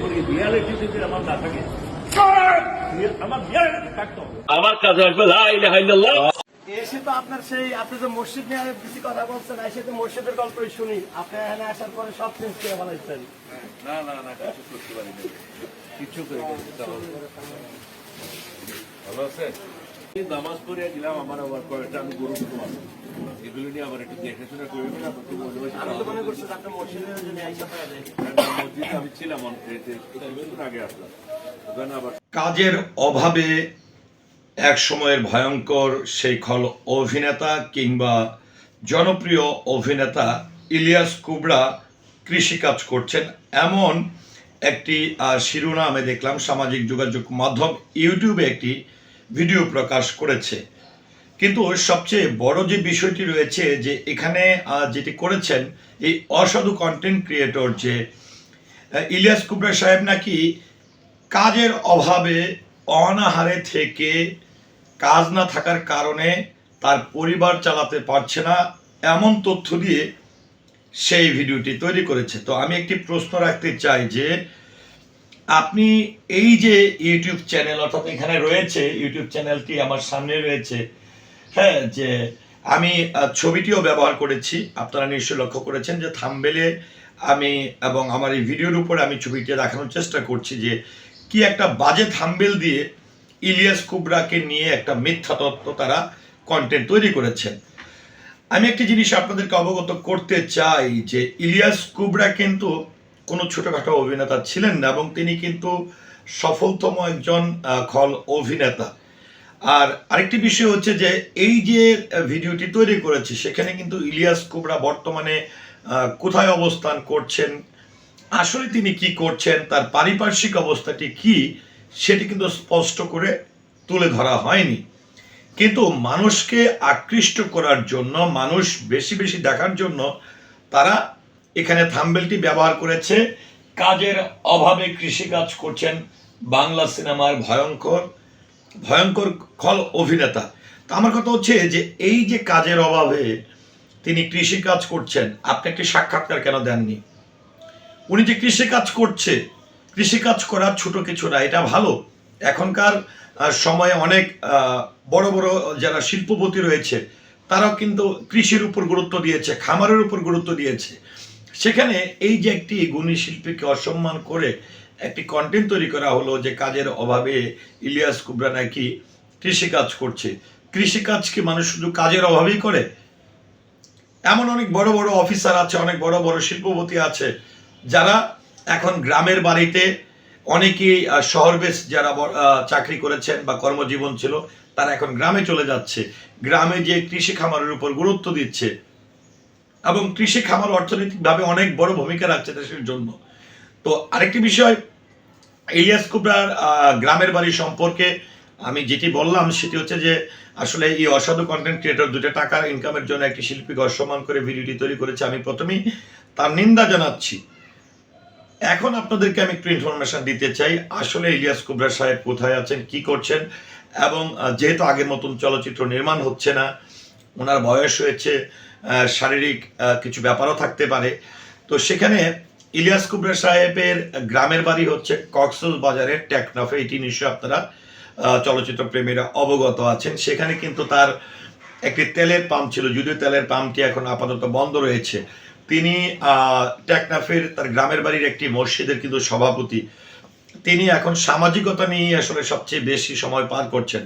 করি যদি আমার না থাকে। আমার রিয়ালিটি থাকতে। হবে আমার কাছে আসবে এসে তো আপনার সেই আপনি যে মসজিদ নিয়ে বেশি কথা বলছেন এসে তো মসজিদের গল্পই শুনি। আপনি এখানে আসার পরে সব চেঞ্জ করে না না না কিছু করতে পারি কিছু করে ভালো আছে আমার আবার কয়েকটা আমি গরু এগুলো নিয়ে আবার একটু দেখে শুনে করবেন না তো বসে বসে আমি মনে ছিলাম আগে আসলাম। ওখানে আবার কাজের অভাবে এক সময়ের ভয়ঙ্কর সেই খল অভিনেতা কিংবা জনপ্রিয় অভিনেতা ইলিয়াস কুবরা কৃষিকাজ করছেন। এমন একটি আহ, শিরোনামে দেখলাম সামাজিক যোগাযোগ মাধ্যম ইউটিউবে একটি ভিডিও প্রকাশ করেছে। কিন্তু সবচেয়ে বড় যে বিষয়টি রয়েছে যে এখানে যেটি করেছেন এই অসাধু কন্টেন্ট ক্রিয়েটর যে ইলিয়াস কুবরা সাহেব নাকি কাজের অভাবে, অনাহারে থেকে কাজ না থাকার কারণে তার পরিবার চালাতে পারছে না এমন তথ্য দিয়ে সেই ভিডিওটি তৈরি করেছে। তো আমি একটি প্রশ্ন রাখতে চাই যে আপনি এই যে ইউটিউব চ্যানেল অর্থাৎ এখানে রয়েছে, ইউটিউব চ্যানেলটি আমার সামনে রয়েছে হ্যাঁ যে আমি ছবিটিও ব্যবহার করেছি। আপনারা নিশ্চয়ই লক্ষ্য করেছেন যে থামবেলে আমি এবং আমার এই ভিডিওর উপরে আমি ছবিটি দেখানোর চেষ্টা করছি যে কি একটা বাজে থাম্বেল দিয়ে ইলিয়াস কুবরাকে নিয়ে একটা মিথ্যা তত্ত্ব তারা কন্টেন্ট তৈরি করেছেন। আমি একটি জিনিস আপনাদেরকে অবগত করতে চাই যে ইলিয়াস কুবরা কিন্তু কোনো ছোটোখাটো অভিনেতা ছিলেন না এবং তিনি কিন্তু সফলতম একজন খল অভিনেতা। আর আরেকটি বিষয় হচ্ছে যে, এই যে ভিডিওটি তৈরি করেছে, সেখানে কিন্তু ইলিয়াস কুবরা বর্তমানে কোথায় অবস্থান করছেন, আসলে তিনি কি করছেন, তার পারিপার্শ্বিক অবস্থাটি কি, সেটি কিন্তু স্পষ্ট করে তুলে ধরা হয়নি। কিন্তু মানুষকে আকৃষ্ট করার জন্য, মানুষ বেশি বেশি দেখার জন্য, তারা এখানে থাম্বেলটি ব্যবহার করেছে। কাজের অভাবে কৃষিকাজ করছেন বাংলা সিনেমার ভয়ঙ্কর ভয়ঙ্কর খল অভিনেতা। তো আমার কথা হচ্ছে যে এই যে কাজের অভাবে তিনি কৃষিকাজ করছেন, আপনি একটি সাক্ষাৎকার কেন দেননি? উনি যে কৃষিকাজ করছে, কৃষিকাজ করার ছোট কিছু না, এটা ভালো। এখনকার সময়ে অনেক বড় বড় যারা শিল্পপতি রয়েছে, তারাও কিন্তু কৃষির উপর গুরুত্ব দিয়েছে, খামারের উপর গুরুত্ব দিয়েছে। সেখানে এই যে একটি গুণী শিল্পীকে অসম্মান করে একটি কন্টেন্ট তৈরি করা হলো যে কাজের অভাবে ইলিয়াস কুবরা নাকি কৃষিকাজ করছে। কৃষিকাজ কি মানুষ শুধু কাজের অভাবেই করে? এমন অনেক বড় বড় অফিসার আছে অনেক বড় বড় শিল্পপতি আছে যারা এখন গ্রামের বাড়িতে অনেকেই আহ, শহর বেশ যারা চাকরি করেছেন বা কর্মজীবন ছিল তারা এখন গ্রামে চলে যাচ্ছে। গ্রামে যে কৃষি খামারের উপর গুরুত্ব দিচ্ছে এবং কৃষি, খামার অর্থনৈতিকভাবে অনেক বড় ভূমিকা রাখছে দেশের জন্য। তো আরেকটি বিষয়, ইলিয়াস কুবরার গ্রামের বাড়ি সম্পর্কে আমি যেটি বললাম সেটি হচ্ছে যে, আসলে এই অসাধু কন্টেন্ট ক্রিয়েটর দুটো টাকার ইনকামের জন্য একটি শিল্পীকে অসম্মান করে ভিডিওটি তৈরি করেছে। আমি প্রথমেই তার নিন্দা জানাচ্ছি। এখন আপনাদেরকে আমি একটু ইনফরমেশন দিতে চাই, আসলে ইলিয়াস কুবরা সাহেব কোথায় আছেন, কি করছেন? এবং যেহেতু আগের মতন চলচ্চিত্র নির্মাণ হচ্ছে না, ওনার বয়স হয়েছে শারীরিক কিছু ব্যাপারও থাকতে পারে। তো সেখানে ইলিয়াস কুবরা সাহেবের গ্রামের বাড়ি হচ্ছে কক্সল বাজারের টেকনাফে। এটি নিশ্চয়ই আপনারা চলচ্চিত্র প্রেমীরা অবগত আছেন। সেখানে কিন্তু তার একটি তেলের পাম্প ছিল, যদিও তেলের পাম্পটি এখন আপাতত বন্ধ রয়েছে। তিনি টেকনাফের তার গ্রামের বাড়ির একটি মসজিদের কিন্তু সভাপতি। তিনি এখন সামাজিকতা নিয়ে আসলে সবচেয়ে বেশি সময় পার করছেন।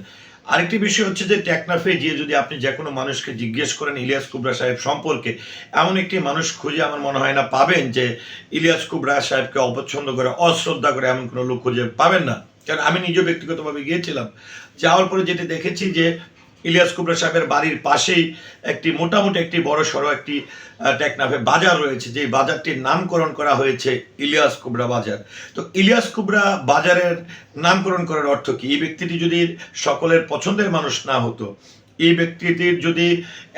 আরেকটি বিষয় হচ্ছে যে টেকনাফে গিয়ে যদি আপনি যে কোনো মানুষকে জিজ্ঞেস করেন ইলিয়াস কুবরা সাহেব সম্পর্কে, এমন একটি মানুষ খুঁজে আমার মনে হয় না পাবেন যে ইলিয়াস কুবরা সাহেবকে অপছন্দ করে, অশ্রদ্ধা করে এমন কোনো লোক খুঁজে পাবেন না। কারণ আমি নিজেও ব্যক্তিগতভাবে গিয়েছিলাম। যাওয়ার পরে যেটি দেখেছি যে ইলিয়াস কুবরা সাহেবের বাড়ির পাশেই একটি, মোটামুটি একটি বড় সড়ো একটি টেকনাফে বাজার রয়েছে যে বাজারটির নামকরণ করা হয়েছে ইলিয়াস কুবরা বাজার। তো ইলিয়াস কুবরা বাজারের নামকরণ করার অর্থ কি? এই ব্যক্তিটি যদি সকলের পছন্দের মানুষ না হতো, এই ব্যক্তিটির যদি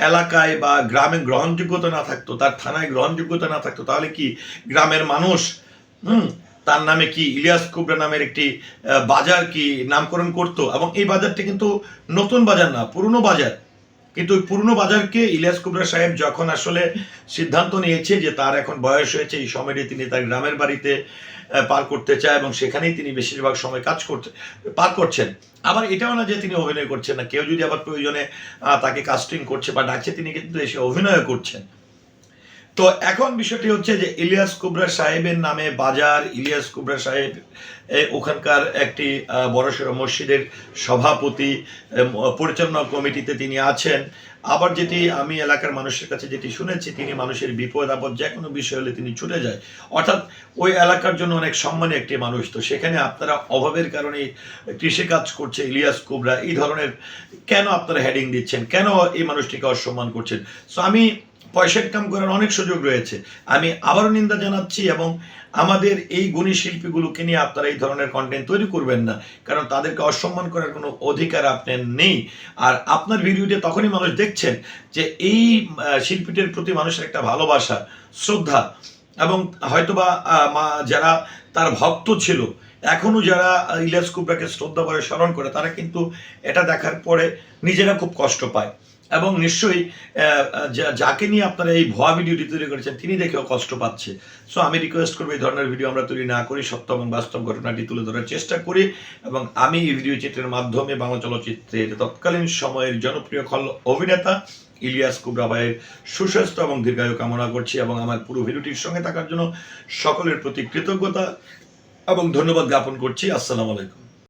এলাকায় বা গ্রামে গ্রহণযোগ্যতা না থাকতো, তার থানায় গ্রহণযোগ্যতা না থাকতো, তাহলে কি গ্রামের মানুষ, হুম তার নামে কি ইলিয়াস কুবরা নামের একটি বাজার কি নামকরণ করতো? এবং এই বাজারটি কিন্তু নতুন বাজার না, পুরনো বাজার। কিন্তু ওই পুরনো বাজারকে ইলিয়াস কুবরা সাহেব যখন আসলে সিদ্ধান্ত নিয়েছে যে তার এখন বয়স হয়েছে, এই সময়টি তিনি তার গ্রামের বাড়িতে পার করতে চায় এবং সেখানেই তিনি বেশিরভাগ সময় কাজ করতে, পার করছেন। আবার এটাও না যে তিনি অভিনয় করছেন না, কেউ যদি আবার প্রয়োজনে তাকে কাস্টিং করছে বা ডাকছে, তিনি কিন্তু এসে অভিনয় করছেন। তো এখন বিষয়টি হচ্ছে যে ইলিয়াস কুবরা সাহেবের নামে বাজার, ইলিয়াস কুবরা সাহেব ওখানকার একটি বড়সড় মসজিদের সভাপতি পরিচালনা কমিটিতে তিনি আছেন। আবার যেটি আমি এলাকার মানুষের কাছে যেটি শুনেছি, তিনি মানুষের বিপদ, আপদ যে কোনো বিষয় হলে তিনি ছুটে যায়। অর্থাৎ ওই এলাকার জন্য অনেক সম্মানী একটি মানুষ। তো সেখানে আপনারা অভাবের কারণে কৃষিকাজ করছে ইলিয়াস কুবরা। এই ধরনের কেন আপনারা হেডিং দিচ্ছেন? কেন এই মানুষটিকে অসম্মান করছেন? সো আমি পয়সা ইনকাম করার অনেক সুযোগ রয়েছে। আমি আবারও নিন্দা জানাচ্ছি এবং আমাদের এই গুণী শিল্পীগুলোকে নিয়ে আপনারা এই ধরনের কন্টেন্ট তৈরি করবেন না, কারণ তাদেরকে অসম্মান করার কোনো অধিকার আপনার নেই। আর আপনার ভিডিওতে তখনই মানুষ দেখছেন যে এই শিল্পীটির প্রতি মানুষের একটা ভালোবাসা, শ্রদ্ধা এবং হয়তোবা মা, যারা তার ভক্ত ছিল, এখনও যারা ইলিয়াস কুবরাকে শ্রদ্ধা করে স্মরণ করে, তারা কিন্তু এটা দেখার পরে নিজেরা খুব কষ্ট পায়। এবং নিশ্চয়ই যাকে নিয়ে আপনারা এই ভুয়া ভিডিওটি তৈরি করেছেন, তিনি দেখেও কষ্ট পাচ্ছে। সো আমি রিকোয়েস্ট করব এই ধরনের ভিডিও আমরা তৈরি না করি, সত্য এবং বাস্তব ঘটনাটি তুলে ধরার চেষ্টা করি এবং আমি এই ভিডিও চিত্রের মাধ্যমে বাংলা চলচ্চিত্রের তৎকালীন সময়ের জনপ্রিয় খল অভিনেতা ইলিয়াস কুবরা ভাইয়ের সুস্বাস্থ্য এবং দীর্ঘায়ু কামনা করছি এবং আমার পুরো ভিডিওটির সঙ্গে থাকার জন্য সকলের প্রতি কৃতজ্ঞতা এবং ধন্যবাদ জ্ঞাপন করছি। আসসালামু আলাইকুম।